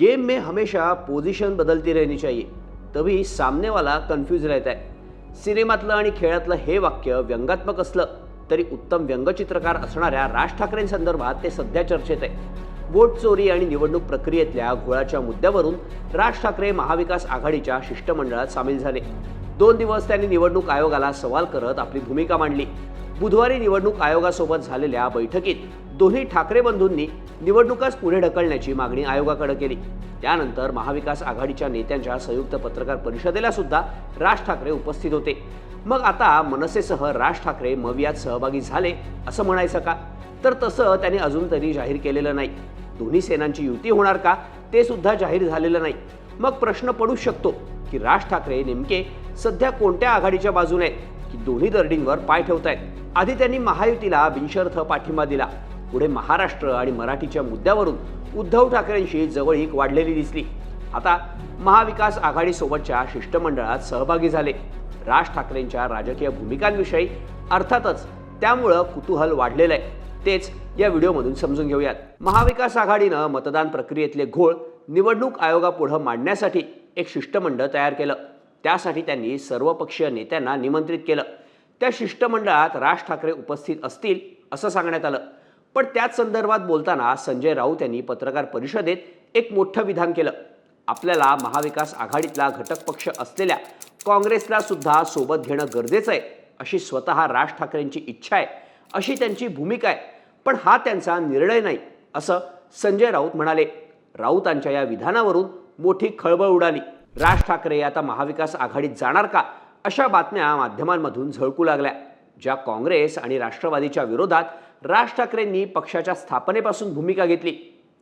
Game में हमेशा position बदलती रहनी चाहिए तभी सामने वाला कन्फ्यूज रहता है। सिनेमातलं आणि खेळातलं हे वाक्य व्यंगात्मक असलं तरी उत्तम व्यंगचित्रकार असणाऱ्या राज ठाकरेंसंदर्भात ते सध्या चर्चेत आहे. वोट चोरी आणि निवडणूक प्रक्रियेतल्या घोळाच्या मुद्द्यावरून राज ठाकरे महाविकास आघाडीच्या शिष्टमंडळात सामील झाले. दोन दिवस त्यांनी निवडणूक आयोगाला सवाल करत आपली भूमिका मांडली. बुधवारी निवडणूक आयोगासोबत झालेल्या बैठकीत दोन्ही ठाकरे बंधूंनी निवडणुकाच पुढे ढकलण्याची मागणी आयोगाकडे केली. त्यानंतर महाविकास आघाडीच्या नेत्यांच्या संयुक्त पत्रकार परिषदेला सुद्धा राज ठाकरे उपस्थित होते. मग आता मनसेसह राज ठाकरे मवियात सहभागी झाले असं म्हणायचं का? तर तसं त्यांनी अजून तरी जाहीर केलेलं नाही. दोन्ही सेनांची युती होणार का ते सुद्धा जाहीर झालेलं नाही. मग प्रश्न पडू शकतो की राज ठाकरे नेमके सध्या कोणत्या आघाडीच्या बाजूने आहेत की दोन्ही दर्डींवर पाय ठेवत आहेत आधी त्यांनी महायुतीला बिनशर्थ पाठिंबा दिला. पुढे महाराष्ट्र आणि मराठीच्या मुद्द्यावरून उद्धव ठाकरेंशी जवळीक वाढलेली दिसली. आता महाविकास आघाडीसोबतच्या शिष्टमंडळात सहभागी झाले. राज ठाकरेंच्या राजकीय भूमिकांविषयी अर्थातच त्यामुळं कुतूहल वाढलेलं आहे तेच या व्हिडिओमधून समजून घेऊयात. महाविकास आघाडीनं मतदान प्रक्रियेतले घोळ निवडणूक आयोगापुढं मांडण्यासाठी एक शिष्टमंडळ तयार केलं. त्यासाठी त्यांनी सर्वपक्षीय नेत्यांना निमंत्रित केलं. त्या शिष्टमंडळात राज ठाकरे उपस्थित असतील असं सांगण्यात आलं. पण त्याच संदर्भात बोलताना संजय राऊत यांनी पत्रकार परिषदेत एक मोठं विधान केलं. आपल्याला महाविकास आघाडीतला घटक पक्ष असलेल्या काँग्रेसला सुद्धा सोबत घेणं गरजेचं आहे अशी स्वतः राज ठाकरेंची इच्छा आहे अशी त्यांची भूमिका आहे. पण हा त्यांचा निर्णय नाही असं संजय राऊत म्हणाले. राऊतांच्या या विधानावरून मोठी खळबळ उडाली. राज ठाकरे आता महाविकास आघाडीत जाणार का अशा बातम्या माध्यमांमधून झळकू लागल्या. ज्या काँग्रेस आणि राष्ट्रवादीच्या विरोधात राज ठाकरेंनी पक्षाच्या स्थापनेपासून भूमिका घेतली.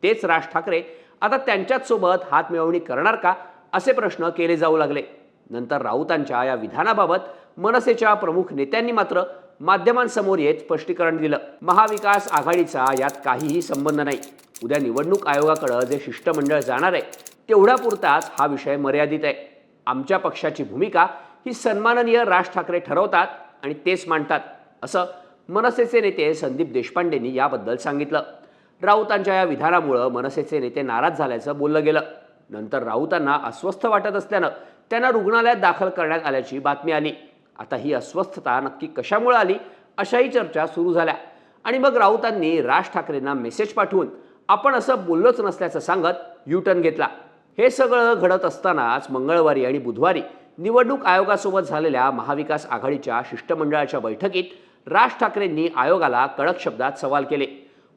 तेच राज ठाकरे आता त्यांच्याच सोबत हातमिळवणी करणार का असे प्रश्न केले जाऊ लागले. नंतर राऊतांच्या या विधानाबाबत मनसेच्या प्रमुख नेत्यांनी मात्र माध्यमांसमोर येत स्पष्टीकरण दिलं. महाविकास आघाडीचा यात काहीही संबंध नाही. उद्या निवडणूक आयोगाकडं जे शिष्टमंडळ जाणार आहे तेवढ्या पुरताच हा विषय मर्यादित आहे. आमच्या पक्षाची भूमिका ही सन्माननीय राज ठाकरे ठरवतात आणि तेच मांडतात असं मनसेचे नेते संदीप देशपांडेंनी याबद्दल सांगितलं. राऊतांच्या या विधानामुळं मनसेचे नेते नाराज झाल्याचं बोललं गेलं. नंतर राऊतांना अस्वस्थ वाटत असल्यानं त्यांना रुग्णालयात दाखल करण्यात आल्याची बातमी आली. आता ही अस्वस्थता नक्की कशामुळे आली अशाही चर्चा सुरू झाल्या. आणि मग राऊतांनी राज ठाकरेंना मेसेज पाठवून आपण असं बोललोच नसल्याचं सांगत युटर्न घेतला. हे सगळं घडत असतानाच मंगळवारी आणि बुधवारी निवडणूक आयोगासोबत झालेल्या महाविकास आघाडीच्या शिष्टमंडळाच्या बैठकीत राज ठाकरेंनी आयोगाला कडक शब्दात सवाल केले.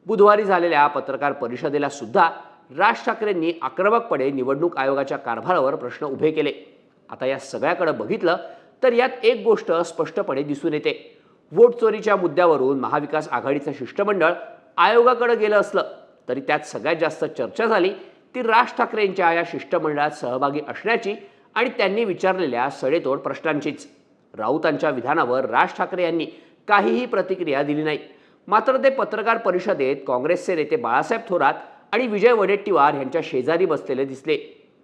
बुधवारी झालेल्या पत्रकार परिषदेला सुद्धा राज ठाकरेंनी आक्रमकपणे निवडणूक आयोगाच्या कारभारावर प्रश्न उभे केले. आता या सगळ्याकडे बघितलं तर यात एक गोष्ट स्पष्टपणे दिसून येते. वोट चोरीच्या मुद्द्यावरून महाविकास आघाडीचं शिष्टमंडळ आयोगाकडे गेलं असलं तरी त्यात सगळ्यात जास्त चर्चा झाली ती राज ठाकरेंच्या या शिष्टमंडळात सहभागी असण्याची आणि त्यांनी विचारलेल्या सडेतोड प्रश्नांचीच. राऊतांच्या विधानावर राज ठाकरे यांनी काहीही प्रतिक्रिया दिली नाही. मात्र ते पत्रकार परिषदेत काँग्रेसचे नेते बाळासाहेब थोरात आणि विजय वडेट्टीवार यांच्या शेजारी बसलेले दिसले.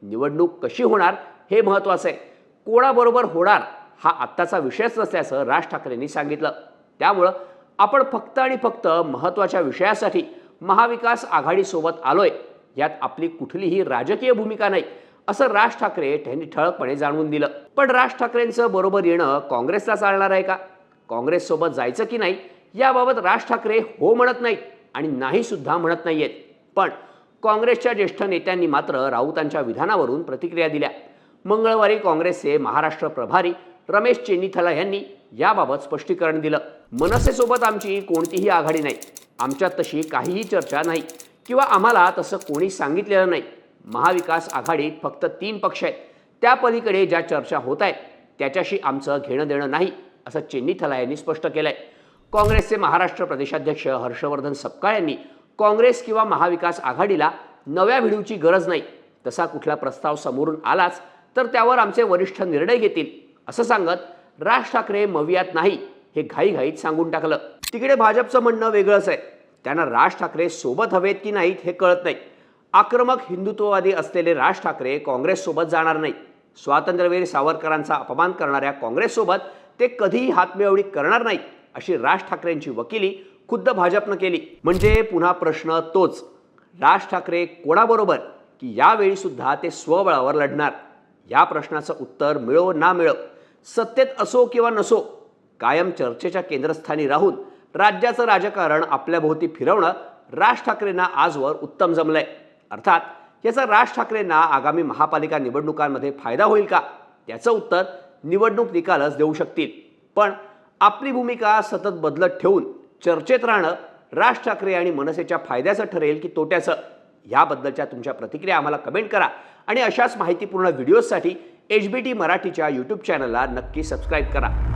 निवडणूक कशी होणार हे महत्त्वाचं आहे. कोणाबरोबर होणार हा आत्ताचा विषयच नसल्याचं राज ठाकरेंनी सांगितलं. त्यामुळं आपण फक्त आणि फक्त महत्त्वाच्या विषयासाठी महाविकास आघाडीसोबत आलोय. यात आपली कुठलीही राजकीय भूमिका नाही असं राज ठाकरे यांनी ठळकपणे जाणवून दिलं. पण राज ठाकरेंचं बरोबर येणं काँग्रेसला चालणार आहे का? काँग्रेससोबत जायचं की नाही याबाबत राज ठाकरे हो म्हणत नाहीत आणि नाही सुद्धा म्हणत नाहीयेत. पण काँग्रेसच्या ज्येष्ठ नेत्यांनी मात्र राऊतांच्या विधानावरून प्रतिक्रिया दिल्या. मंगळवारी काँग्रेसचे महाराष्ट्र प्रभारी रमेश चेन्नीथला यांनी याबाबत स्पष्टीकरण दिलं. मनसेसोबत आमची कोणतीही आघाडी नाही. आमच्यात तशी काहीही चर्चा नाही. किंवा आम्हाला तसं कोणी सांगितलेलं नाही. महाविकास आघाडीत फक्त तीन पक्ष आहेत. त्या पलीकडे ज्या चर्चा होत आहेत त्याच्याशी आमचं घेणं देणं नाही. असं चेन्नीथला यांनी स्पष्ट केलं आहे काँग्रेसचे महाराष्ट्र प्रदेशाध्यक्ष हर्षवर्धन सपकाळ यांनी काँग्रेस किंवा महाविकास आघाडीला नव्या भिडूची गरज नाही. तसा कुठला प्रस्ताव समोरून आलाच तर त्यावर आमचे वरिष्ठ निर्णय घेतील असं सांगत राज ठाकरे मवियात नाही हे घाईघाईत सांगून टाकलं. तिकडे भाजपचं म्हणणं वेगळंच आहे. त्यांना राज ठाकरे सोबत हवेत की नाहीत हे कळत नाही. आक्रमक हिंदुत्ववादी असलेले राज ठाकरे काँग्रेससोबत जाणार नाही. स्वातंत्र्यवीर सावरकरांचा अपमान करणाऱ्या काँग्रेससोबत ते कधीही हातमिळवणी करणार नाहीत अशी राज ठाकरेंची वकिली खुद्द भाजपनं केली. म्हणजे पुन्हा प्रश्न तोच राज ठाकरे कोणाबरोबर की यावेळी सुद्धा ते स्वबळावर लढणार? या प्रश्नाचं उत्तर मिळो ना मिळो सत्तेत असो किंवा नसो कायम चर्चेच्या केंद्रस्थानी राहून राज्याचं राजकारण आपल्याभोवती फिरवणं राज ठाकरेंना आजवर उत्तम जमलंय. अर्थात याचा राज ठाकरेंना आगामी महापालिका निवडणुकांमध्ये फायदा होईल का? याचं उत्तर निवडणूक निकालच देऊ शकतील. पण आपली भूमिका सतत बदलत ठेवून चर्चेत राहणं राज ठाकरे आणि मनसेच्या फायद्याचं ठरेल की तोट्याचं? याबद्दलच्या तुमच्या प्रतिक्रिया आम्हाला कमेंट करा. आणि अशाच माहितीपूर्ण व्हिडिओजसाठी एच बी टी मराठीच्या यूट्यूब चॅनलला नक्की सबस्क्राईब करा.